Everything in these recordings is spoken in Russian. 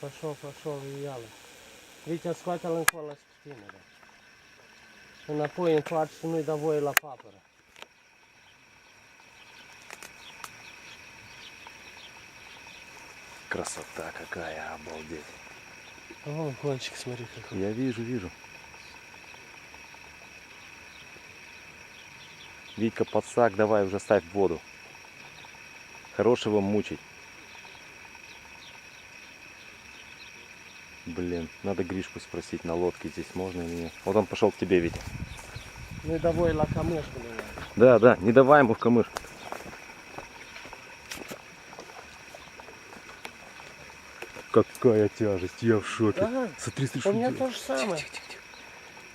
Пошел, пошел, вияли. Вітя схватили кола стіни. І напоїм фаршину і довоїла папера. Красота какая, обалдеть. А вон кончик, смотри какой. Я вижу, вижу. Витька, подсак, давай уже ставь в воду. Хорошего мучить. Блин, надо Гришку спросить на лодке здесь можно или нет. Вот он пошел к тебе, Витя. Ну і довоїла камешку. Да, да, не давай ему в камыш. Какая тяжесть, я в шоке. Ага, Смотри, смотри, у что меня он то делает. же самое. Тихо, тихо, тихо.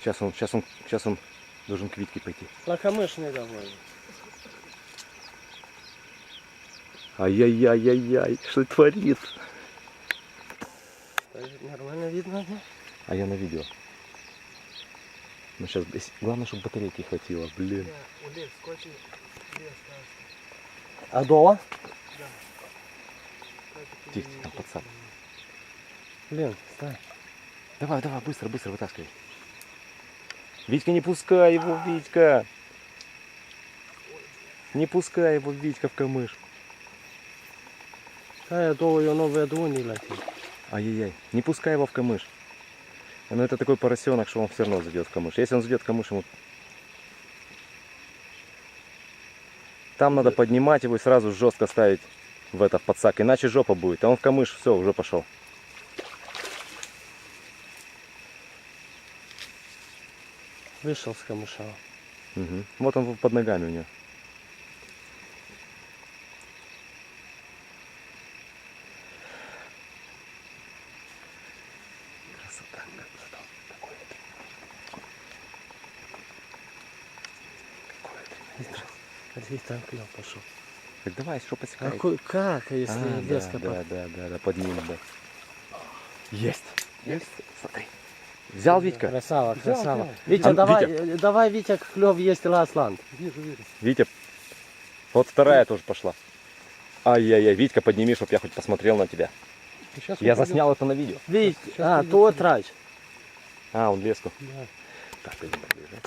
Сейчас он, сейчас он, сейчас он должен к Витьке пойти. На камеш не довоїла. Ай-яй-яй-яй-яй, что творится? Нормально видно, да? А я на видео. Ну сейчас, главное, чтобы батарейки хватило, блин. А дома? Тихо, там подсак. Блин, стой. Давай, давай, быстро, быстро вытаскивай. Витька, не пускай его, Витька. Не пускай его, Витька, в камыш. Та я думаю, воно веду не летить. Ай-яй-яй, не пускай его в камыш. Но это такой поросенок, что он все равно зайдет в камыш. Если он зайдет в камыш, ему... Там надо поднимать его и сразу жестко ставить в это в подсак, иначе жопа будет. А он в камыш, все, уже пошел. Вышел с камыша. Мгм. Вот он под ногами у него. Красота, там клев пошел. Так давай, что А посекай. ку- как, если А, леска да, под- да, да, да, да, поднимем, да. Есть. Есть. Смотри. Взял Витька? Красава, красава. взял. Витя, А, давай, Витя. э, давай, Витя, клев есть Ласланд. Витя, вот вторая тоже пошла. Ай-яй-яй, Витька, подними, чтобы я хоть посмотрел на тебя. Я заснял это на видео. Вить, а, то трач. А, он леску. Да. Так, пойдем поближе.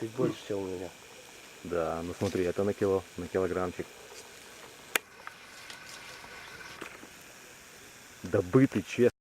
Чуть больше, чем у меня. Да, ну смотри, это на кило, на килограммчик. Добытый, честно.